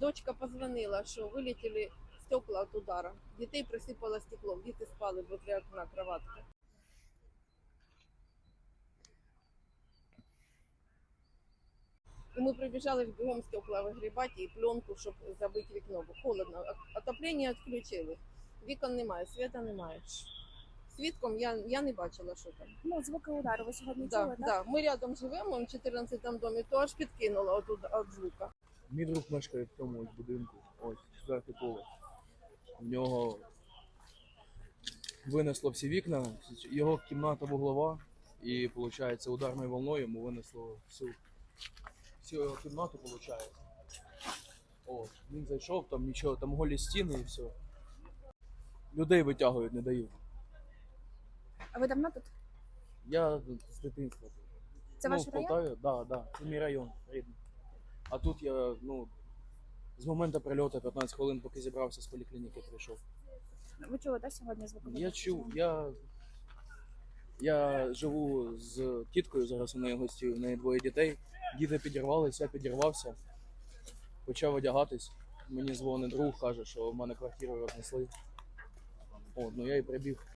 Дочка позвонила, що вилетіли стекла від удара. Дітей присипало стеклом, діти спали возле окна кроватки. І ми прибіжали бігом стекла вигрібати і пленку, щоб забити вікно, бо холодно. Отоплення відключили. Вікон немає, світа немає. Свідком я, я не бачила, що там. Ну, звуки удару ви сьогодні Да, чули, так? да. Ми рядом живемо, в 14 домі, то аж підкинуло от, від звука. Мій друг мешкає в цьому ось будинку, ось четвертий поверх. В нього винесло всі вікна, його кімната вуглова, і виходить, ударною волною йому винесло всю, всю його кімнату, виходить. От, він зайшов, там нічого, там голі стіни і все. Людей витягують, не дають. А ви давно тут? Я з дитинства. Це ну, ваш в район? Полтаві, да, да, це мій район рідний. А тут я, ну, з моменту прильоту 15 хвилин, поки зібрався з поліклініки, прийшов. Ви чули, так, сьогодні звуки? Я чув, я, я живу з тіткою, зараз у неї гості, у неї двоє дітей. Діти підірвались, я підірвався, почав одягатись. Мені дзвонить друг, каже, що в мене квартиру рознесли. О, ну я і прибіг.